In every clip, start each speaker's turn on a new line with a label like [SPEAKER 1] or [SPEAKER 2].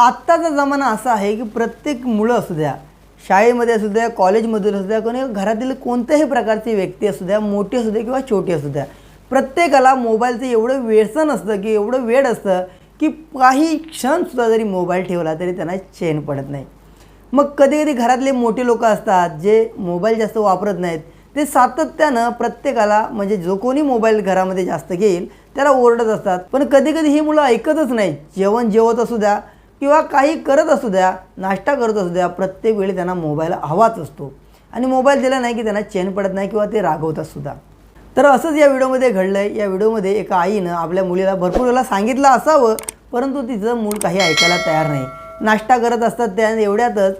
[SPEAKER 1] आत्ताचा जमाना असा आहे की प्रत्येक मुलं असू द्या शाळेमध्ये असू द्या कॉलेजमधील असू द्या कोणी घरातील कोणत्याही प्रकारची व्यक्ती असू द्या मोठी असू द्या किंवा छोटी असू द्या प्रत्येकाला मोबाईलचं एवढं व्यसन असतं की एवढं वेळ असतं की काही क्षणसुद्धा जरी मोबाईल ठेवला तरी त्यांना चेन पडत नाही. मग कधी कधी घरातले मोठे लोक असतात जे मोबाईल जास्त वापरत नाहीत ते सातत्यानं प्रत्येकाला म्हणजे जो कोणी मोबाईल घरामध्ये जास्त घेईल त्याला ओरडत असतात. पण कधी कधी ही मुलं ऐकतच नाही जेवण जेवत असू द्या किंवा काही करत असू द्या नाश्ता करत असू द्या प्रत्येक वेळी त्यांना मोबाईल हवाच असतो. आणि मोबाईल दिला नाही की त्यांना चेन पडत नाही किंवा ते रागवतात सुद्धा तर असंच या व्हिडिओमध्ये घडलं आहे या व्हिडिओमध्ये एका आईनं आपल्या मुलीला भरपूर वेळेला सांगितलं असावं परंतु तिचं मूल काही ऐकायला तयार नाही. नाश्ता करत असतात त्या एवढ्यातच.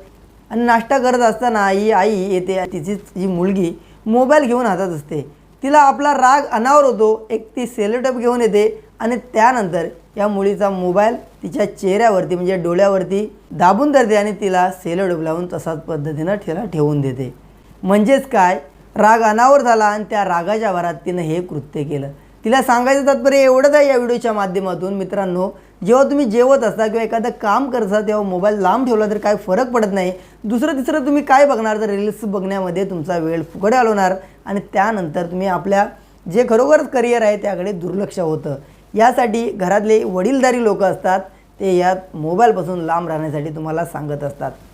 [SPEAKER 1] आणि नाश्ता करत असताना ही आई येते तिची जी मुलगी मोबाईल घेऊन हातात असते. तिला आपला राग अनावर होतो एक ती सेलोटप घेऊन येते आणि त्यानंतर या मुलीचा मोबाईल तिच्या चेहऱ्यावरती म्हणजे डोळ्यावरती दाबून धरते आणि तिला सेलोटप लावून तसाच पद्धतीनं तिला ठेवून देते. म्हणजेच काय? राग अनावर झाला आणि त्या रागाच्या भरात तिनं हे कृत्य केलं. तिला सांगायचं तात्पर्य एवढंच आहे या व्हिडिओच्या माध्यमातून मित्रांनो. जेव्हा तुम्ही जेवत असता किंवा एखादं काम करता तेव्हा मोबाईल लांब ठेवला तर काय फरक पडत नाही. दुसरं तिसरं तुम्ही काय बघणार तर रील्स बघण्यामध्ये तुमचा वेळ फुकट घालवणार आणि त्यानंतर तुम्ही आपल्या जे खरोखरच करिअर आहे त्याकडे दुर्लक्ष होतं. यासाठी घरातले वडीलधारी लोक असतात ते यात मोबाईलपासून लांब राहण्यासाठी तुम्हाला सांगत असतात.